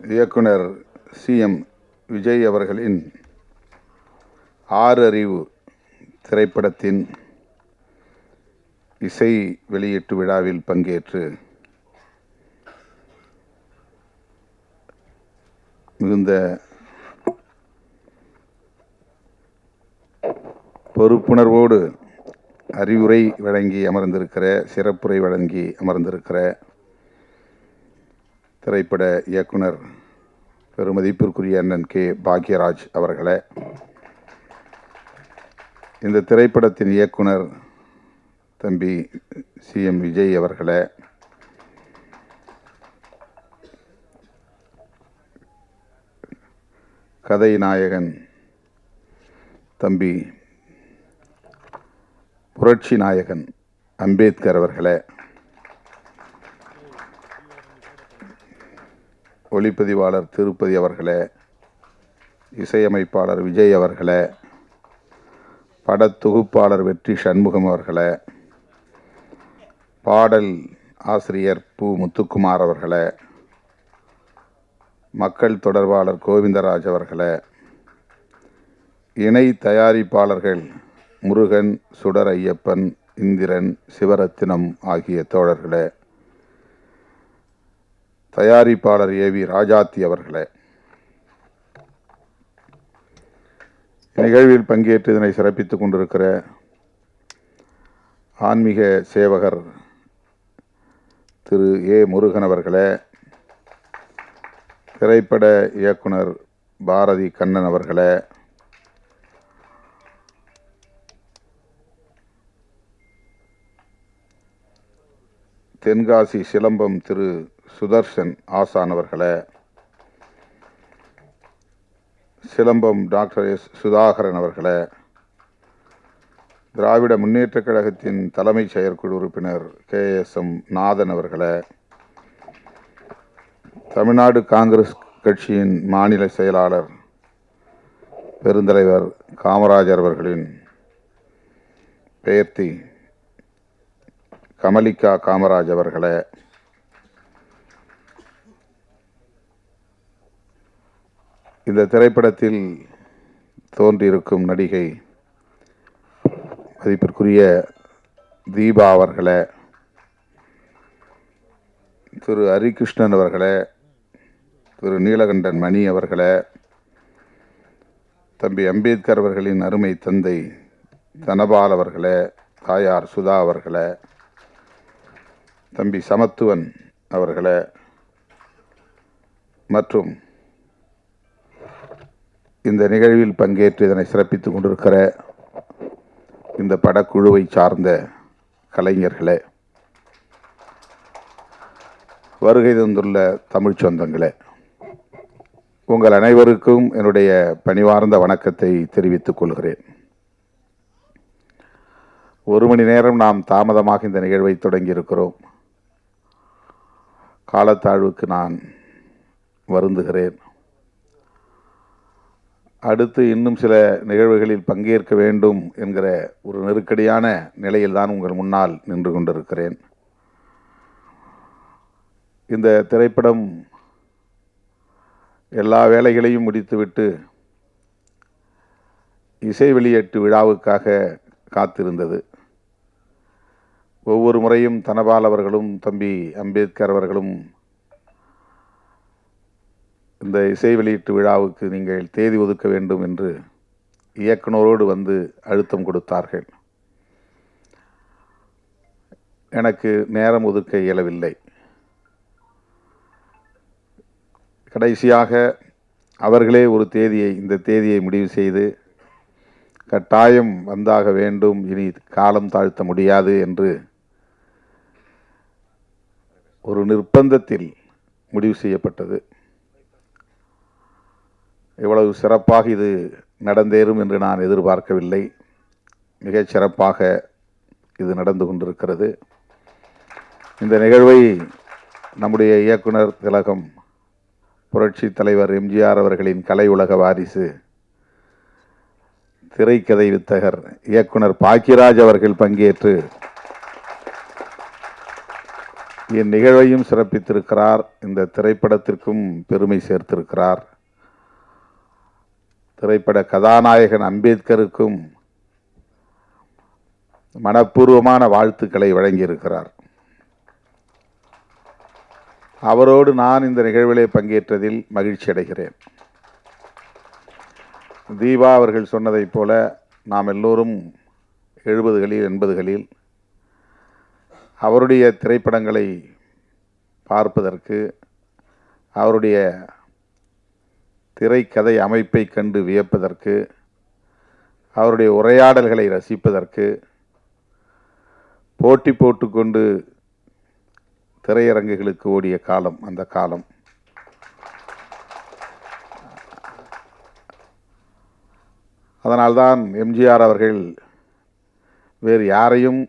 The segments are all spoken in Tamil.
இயக்குனர் சிஎம் விஜய் அவர்களின் ஆறு அறிவு திரைப்படத்தின் இசை வெளியீட்டு விழாவில் பங்கேற்று மிகுந்த பொறுப்புணர்வோடு அறிவுரை வழங்கி அமர்ந்திருக்கிற சிறப்புரை வழங்கி அமர்ந்திருக்கிற திரைப்பட இயக்குனர் பெருமதிப்பிற்குரிய அண்ணன் கே. பாக்யராஜ் அவர்களே இந்த திரைப்படத்தின் இயக்குனர் தம்பி சிஎம் விஜய் அவர்களே கதை நாயகன் தம்பி புரட்சி நாயகன் அம்பேத்கர் அவர்களே ஒளிப்பதிவாளர் திருப்பதி அவர்களே இசையமைப்பாளர் விஜய் அவர்களே படத்தொகுப்பாளர் வெற்றி சண்முகம் அவர்களே பாடல் ஆசிரியர் பு முத்துக்குமார் அவர்களே மக்கள் தொடர்பாளர் கோவிந்தராஜ் அவர்களே இணை தயாரிப்பாளர்கள் முருகன் சுடர் ஐயப்பன் இந்திரன் சிவரத்தினம் ஆகிய தோழர்களே தயாரிப்பாளர் ஏ வி ராஜாத்தி அவர்களே. நிகழ்வில் பங்கேற்று இதனை சிறப்பித்துக் கொண்டிருக்கிற ஆன்மீக சேவகர் திரு ஏ முருகன் அவர்களே திரைப்பட இயக்குனர் பாரதி கண்ணன் அவர்களே தென்காசி சிலம்பம் திரு சுதர்ஷன் ஆசானவர்களை சிலம்பம் டாக்டர் எஸ் சுதாகரன் அவர்களை திராவிட முன்னேற்றக் கழகத்தின் தலைமை செயற்குழு உறுப்பினர் கே எஸ் எம் நாதன் அவர்களை தமிழ்நாடு காங்கிரஸ் கட்சியின் மாநில செயலாளர் பெருந்தலைவர் காமராஜர் அவர்களின் பெயர்த்தி கமலிகா காமராஜ் அவர்களே இந்த திரைப்படத்தில் தோன்றியிருக்கும் நடிகை மதிப்பிற்குரிய தீபா அவர்களை திரு ஹரிகிருஷ்ணன் அவர்களே திரு நீலகண்டன் மணி அவர்களே தம்பி அம்பேத்கர் அவர்களின் அருமை தந்தை தனபால் அவர்களே தாயார் சுதா அவர்களே தம்பி சமத்துவன் அவர்களே மற்றும் இந்த நிகழ்வில் பங்கேற்று இதனை சிறப்பித்து கொண்டிருக்கிற இந்த படக்குழுவை சார்ந்த கலைஞர்களே வருகை தந்துள்ள தமிழ்ச் சொந்தங்களே உங்கள் அனைவருக்கும் என்னுடைய பணிவார்ந்த வணக்கத்தை தெரிவித்துக் கொள்கிறேன். ஒரு மணி நேரம் நாம் தாமதமாக இந்த நிகழ்வை தொடங்கியிருக்கிறோம். காலத்தாழ்வுக்கு நான் வருந்துகிறேன். அடுத்து இன்னும் சில நிகழ்வுகளில் பங்கேற்க வேண்டும் என்கிற ஒரு நெருக்கடியான நிலையில் தான் உங்கள் முன்னால் நின்று கொண்டிருக்கிறேன். இந்த திரைப்படம் எல்லா வேலைகளையும் முடித்துவிட்டு இசை வெளியீட்டு விழாவுக்காக காத்திருந்தது. ஒவ்வொரு முறையும் தனபால் அவர்களும் தம்பி அம்பேத்கர் அவர்களும் இந்த இசை வெளியீட்டு விழாவுக்கு நீங்கள் தேதி ஒதுக்க வேண்டும் என்று இயக்குனரோடு வந்து அழுத்தம் கொடுத்தார்கள். எனக்கு நேரம் ஒதுக்க இயலவில்லை. கடைசியாக அவர்களே ஒரு தேதியை இந்த தேதியை முடிவு செய்து கட்டாயம் வந்தாக வேண்டும் இனி காலம் தாழ்த்த முடியாது என்று ஒரு நிர்பந்தத்தில் முடிவு செய்யப்பட்டது. இவ்வளவு சிறப்பாக இது நடந்தேறும் என்று நான் எதிர்பார்க்கவில்லை. மிகச் சிறப்பாக இது நடந்து கொண்டிருக்கிறது. இந்த நிகழ்வை நம்முடைய இயக்குனர் திலகம் புரட்சி தலைவர் எம்ஜிஆர் அவர்களின் கலை உலக வாரிசு திரைக்கதை வித்தகர் இயக்குனர் பாக்கியராஜ் அவர்கள் பங்கேற்று என் நிகழ்வையும் சிறப்பித்திருக்கிறார். இந்த திரைப்படத்திற்கும் பெருமை சேர்த்திருக்கிறார். திரைப்பட கதாநாயகன் அம்பேத்கருக்கும் மனப்பூர்வமான வாழ்த்துக்களை வழங்கியிருக்கிறார். அவரோடு நான் இந்த நிகழ்விலே பங்கேற்றதில் மகிழ்ச்சி அடைகிறேன். தீபா அவர்கள் சொன்னதைப் போல நாம் எல்லோரும் எழுபதுகளில் எண்பதுகளில் அவருடைய திரைப்படங்களை பார்ப்பதற்கு அவருடைய திரைக்கதை அமைப்பை கண்டு வியப்பதற்கு அவருடைய உரையாடல்களை ரசிப்பதற்கு போட்டி போட்டுக்கொண்டு திரையரங்குகளுக்கு ஓடிய காலம் அந்த காலம். அதனால்தான் எம்ஜிஆர் அவர்கள் வேறு யாரையும்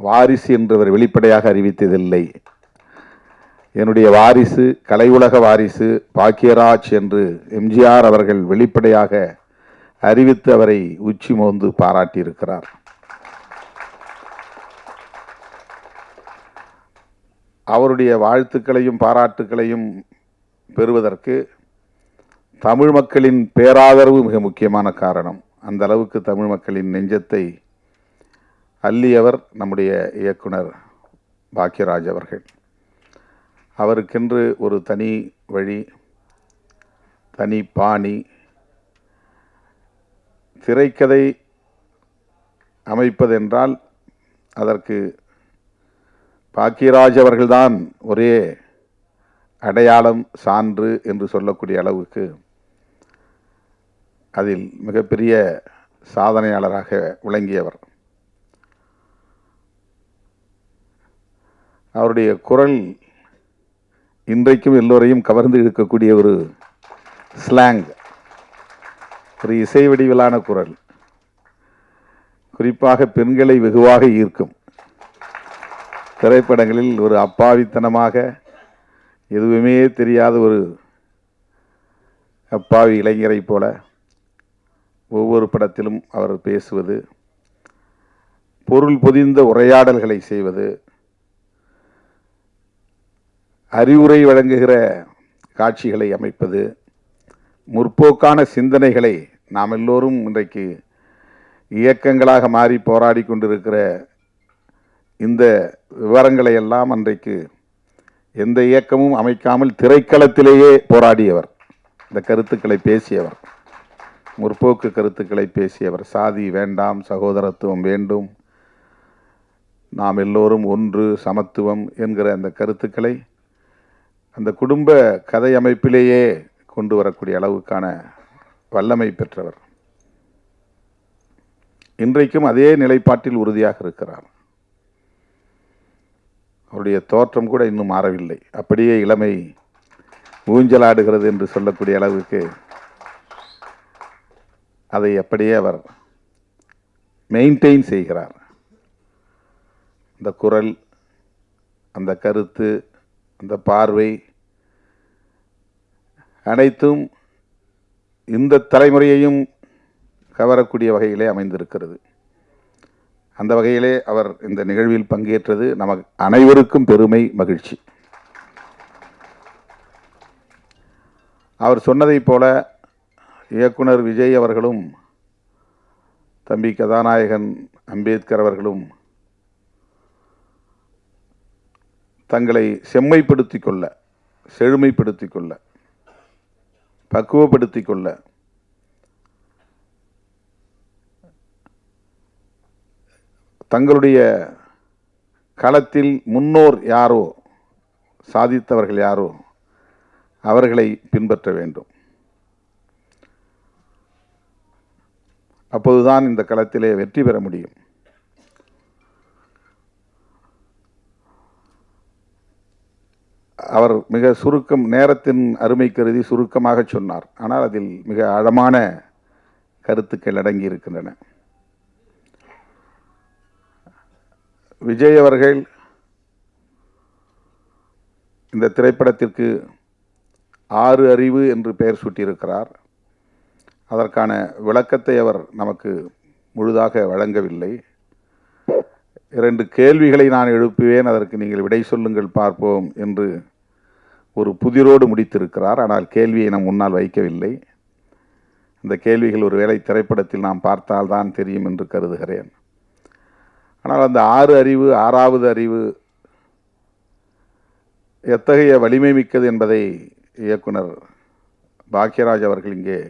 வாரிசு என்று அவர் வெளிப்படையாக அறிவித்ததில்லை. என்னுடைய வாரிசு கலை உலக வாரிசு பாக்கியராஜ் என்று எம்ஜிஆர் அவர்கள் வெளிப்படையாக அறிவித்து அவரை உச்சி மோந்து பாராட்டியிருக்கிறார். அவருடைய வாழ்த்துக்களையும் பாராட்டுக்களையும் பெறுவதற்கு தமிழ் மக்களின் பேராதரவு மிக முக்கியமான காரணம். அந்த அளவுக்கு தமிழ் மக்களின் நெஞ்சத்தை அள்ளியவர் நம்முடைய இயக்குனர் பாக்யராஜ் அவர்கள். அவருக்கென்று ஒரு தனி வழி தனி பாணி திரைக்கதை அமைப்பதென்றால் அதற்கு பாக்கியராஜ் அவர்கள்தான் ஒரே அடையாளம் சான்று என்று சொல்லக்கூடிய அளவுக்கு அதில் மிகப்பெரிய சாதனையாளராக விளங்கியவர். அவருடைய குரல் இன்றைக்கும் எல்லோரையும் கவர்ந்து இழுக்கக்கூடிய ஒரு ஸ்லாங் ஒரு இசை வடிவிலான குரல். குறிப்பாக பெண்களை வெகுவாக ஈர்க்கும். திரைப்படங்களில் ஒரு அப்பாவித்தனமாக எதுவுமே தெரியாத ஒரு அப்பாவி இளைஞரைப் போல ஒவ்வொரு படத்திலும் அவர் பேசுவது பொருள் பொதிந்த உரையாடல்களை செய்வது அறிவுரை வழங்குகிற காட்சிகளை அமைப்பது முற்போக்கான சிந்தனைகளை நாம் எல்லோரும் இன்றைக்கு இயக்கங்களாக மாறி போராடி கொண்டிருக்கிற இந்த விவரங்களை எல்லாம் அன்றைக்கு எந்த இயக்கமும் அமைக்காமல் திரைக்களத்திலேயே போராடியவர். இந்த கருத்துக்களை பேசியவர். முற்போக்கு கருத்துக்களை பேசியவர். சாதி வேண்டாம் சகோதரத்துவம் வேண்டும். நாம் எல்லோரும் ஒன்று சமத்துவம் என்கிற அந்த கருத்துக்களை அந்த குடும்ப கதை அமைப்பிலேயே கொண்டு வரக்கூடிய அளவுக்கான வல்லமை பெற்றவர். இன்றைக்கும் அதே நிலைப்பாட்டில் உறுதியாக இருக்கிறார். அவருடைய தோற்றம் கூட இன்னும் மாறவில்லை. அப்படியே இளமை ஊஞ்சலாடுகிறது என்று சொல்லக்கூடிய அளவுக்கு அதை அப்படியே அவர் மெயின்டைன் செய்கிறார். அந்த குரல் அந்த கருத்து அந்த பார்வை அனைத்தும் இந்த தலைமுறையையும் கவரக்கூடிய வகையிலே அமைந்திருக்கிறது. அந்த வகையிலே அவர் இந்த நிகழ்வில் பங்கேற்றது நமக்கு அனைவருக்கும் பெருமை மகிழ்ச்சி. அவர் சொன்னதைப் போல இயக்குனர் விஜய் அவர்களும் தம்பி கதாநாயகன் அம்பேத்கர் அவர்களும் தங்களை செம்மைப்படுத்தி கொள்ள செழுமைப்படுத்தி கொள்ள பக்குவப்படுத்தி கொள்ள தங்களுடைய களத்தில் முன்னோர் யாரோ சாதித்தவர்கள் யாரோ அவர்களை பின்பற்ற வேண்டும். அப்போதுதான் இந்த களத்திலே வெற்றி பெற முடியும். அவர் மிக சுருக்கம் நேரத்தின் அருமை கருதி சுருக்கமாக சொன்னார். ஆனால் அதில் மிக ஆழமான கருத்துக்கள் அடங்கி இருக்கின்றன. விஜய் அவர்கள் இந்த திரைப்படத்திற்கு ஆறு அறிவு என்று பெயர் சூட்டியிருக்கிறார். அதற்கான விளக்கத்தை அவர் நமக்கு முழுதாக வழங்கவில்லை. இரண்டு கேள்விகளை நான் எழுப்புவேன் அதற்கு நீங்கள் விடை சொல்லுங்கள் பார்ப்போம் என்று ஒரு புதிரோடு முடித்திருக்கிறார். ஆனால் கேள்வியை நம் முன்னால் வைக்கவில்லை. இந்த கேள்விகள் ஒருவேளை திரைப்படத்தில் நாம் பார்த்தால்தான் தெரியும் என்று கருதுகிறேன். ஆனால் அந்த ஆறு அறிவு ஆறாவது அறிவு எத்தகைய வலிமை மிக்கது என்பதை இயக்குனர் பாக்யராஜ் அவர்கள் இங்கே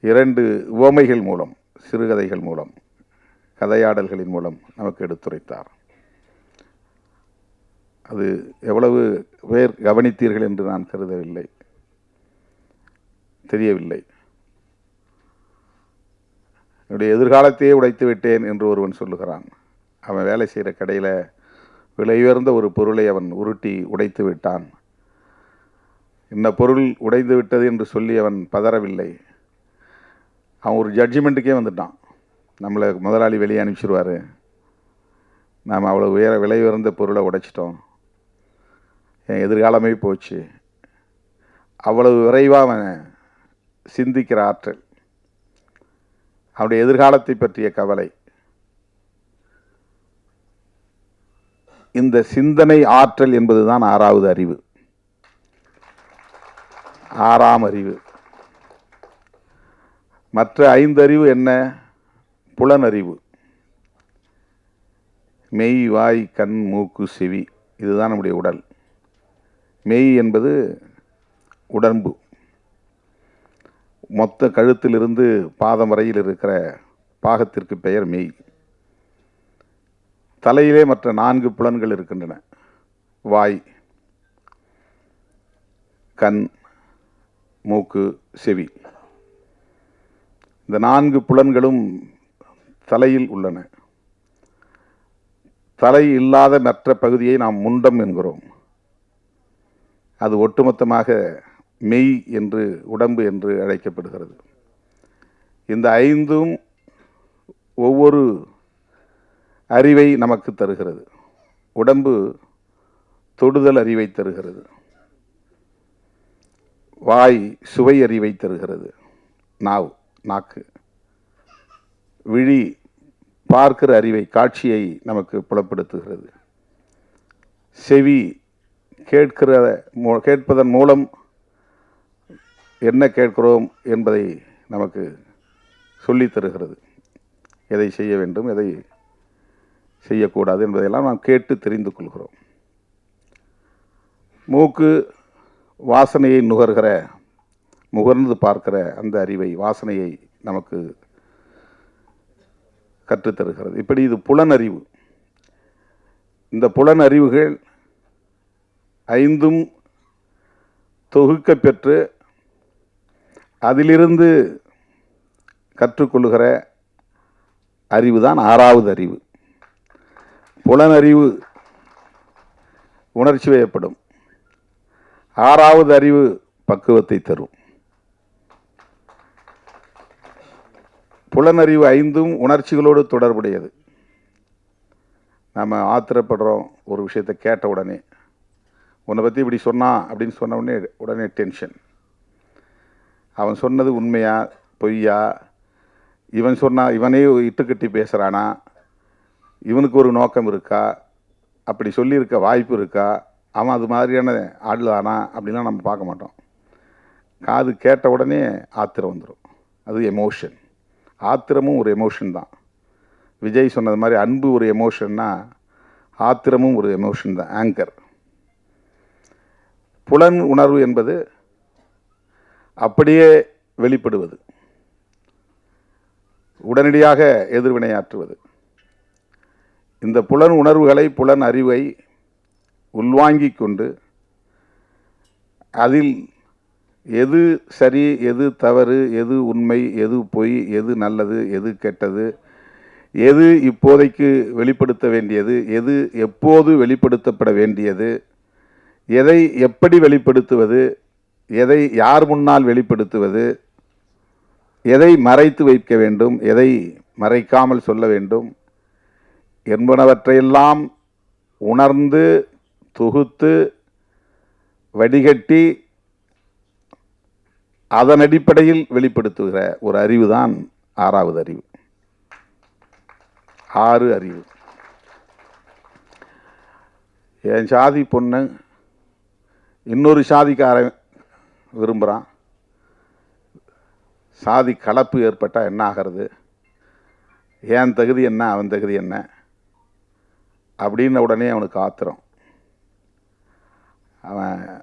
இரண்டு உவமைகள் மூலம் சிறுகதைகள் மூலம் கதையாடல்களின் மூலம் நமக்கு எடுத்துரைத்தார். அது எவ்வளவு பேர் கவனித்தீர்கள் என்று நான் கருதவில்லை. தெரியவில்லை. என்னுடைய எதிர்காலத்தையே உடைத்து விட்டேன் என்று ஒருவன் சொல்லுகிறான். அவன் வேலை செய்கிற கடையில் விலை உயர்ந்த ஒரு பொருளை அவன் உருட்டி உடைத்து விட்டான். இந்த பொருள் உடைந்து விட்டது என்று சொல்லி அவன் பதறவில்லை. அவன் ஒரு ஜட்ஜ்மெண்ட்டுக்கே வந்துட்டான். நம்மளை முதலாளி வெளியே அனுப்பிச்சிருவார். நாம் அவ்வளோ உயர விலை உயர்ந்த பொருளை உடைச்சிட்டோம். என் எதிர்காலமே போச்சு. அவ்வளவு விரைவாக அவன் சிந்திக்கிற ஆற்றல். அவனுடைய எதிர்காலத்தை பற்றிய கவலை. இந்த சிந்தனை ஆற்றல் என்பது தான் ஆறாவது அறிவு. ஆறாம் அறிவு. மற்ற ஐந்து அறிவு என்ன? புலனறிவு. மெய் வாய் கண் மூக்கு செவி இதுதான் நம்முடைய உடல். மெய் என்பது உடம்பு. மொத்த கழுத்திலிருந்து பாதம் வரையில் இருக்கிற பாகத்திற்கு பெயர் மெய். தலையிலே மற்ற நான்கு புலன்கள் இருக்கின்றன. வாய் கண் மூக்கு செவி. இந்த நான்கு புலன்களும் தலையில் உள்ளன. தலை இல்லாத மற்ற பகுதியை நாம் முண்டம் என்கிறோம். அது ஒட்டுமொத்தமாக மெய் என்று உடம்பு என்று அழைக்கப்படுகிறது. இந்த ஐந்தும் ஒவ்வொரு அறிவை நமக்கு தருகிறது. உடம்பு தொடுதல் அறிவை தருகிறது. வாய் சுவை அறிவை தருகிறது. நாவ் நாக்கு. விழி பார்க்கிற அறிவை காட்சியை நமக்கு புலப்படுத்துகிறது. செவி கேட்கிற கேட்பதன் மூலம் என்ன கேட்கிறோம் என்பதை நமக்கு சொல்லித் தருகிறது. எதை செய்ய வேண்டும் எதை செய்யக்கூடாது என்பதையெல்லாம் நாம் கேட்டு தெரிந்து கொள்கிறோம். மூக்கு வாசனையை நுகர்கிற முகர்ந்து பார்க்கிற அந்த அறிவை வாசனையை நமக்கு கற்றுத்தருகிறது. இப்படி இது புலனறிவு. இந்த புலனறிவுகள் ஐந்தும் தொகுக்க பெற்று அதிலிருந்து கற்றுக்கொள்கிற அறிவு தான் ஆறாவது அறிவு. புலனறிவு உணர்ச்சி வயப்படும். ஆறாவது அறிவு பக்குவத்தை தரும். புலனறிவு ஐந்தும் உணர்ச்சிகளோடு தொடர்புடையது. நம்ம ஆத்திரப்படுறோம் ஒரு விஷயத்தை கேட்ட உடனே. உன்னை பற்றி இப்படி சொன்னான் அப்படின்னு சொன்ன உடனே உடனே டென்ஷன். அவன் சொன்னது உண்மையா பொய்யா? இவன் சொன்னா இவனே இட்டுக்கட்டி பேசுகிறானா இவனுக்கு ஒரு நோக்கம் இருக்கா? அப்படி சொல்லியிருக்க வாய்ப்பு இருக்கா? அவன் அது மாதிரியான ஆள் தானா? அப்படிலாம் நம்ம பார்க்க மாட்டோம். காது கேட்ட உடனே ஆத்திரம் வந்துடும் அது எமோஷன் ஆத்திரமும் ஒரு எமோஷன் தான். விஜய் சொன்னது மாதிரி அன்பு ஒரு எமோஷன்னா ஆத்திரமும் ஒரு எமோஷன் தான் ஆங்கர் புலன் உணர்வு என்பது அப்படியே வெளிப்படுவது. உடனடியாக எதிர்வினையாற்றுவது இந்த புலன் உணர்வுகளை புலன் அறிவை உள்வாங்கிக் கொண்டு அதில் எது சரி எது தவறு எது உண்மை எது பொய் எது நல்லது எது கெட்டது எது இப்போதைக்கு வெளிப்படுத்த வேண்டியது எது எப்போது வெளிப்படுத்தப்பட வேண்டியது எதை எப்படி வெளிப்படுத்துவது எதை யார் முன்னால் வெளிப்படுத்துவது எதை மறைத்து வைக்க வேண்டும் எதை மறைக்காமல் சொல்ல வேண்டும் என்பனவற்றையெல்லாம் உணர்ந்து தொகுத்து வடிகட்டி அதன் அடிப்படையில் வெளிப்படுத்துகிற ஒரு அறிவு தான் ஆறாவது அறிவு. ஆறு அறிவு. என் சாதி பொண்ணு இன்னொரு சாதிக்காரன் விரும்புகிறான் சாதி கலப்பு ஏற்பட்டால் என்ன ஆகிறது? என் தகுதி என்ன? அவன் தகுதி என்ன? அப்படின்ன உடனே அவனுக்கு ஆத்திரம். அவன்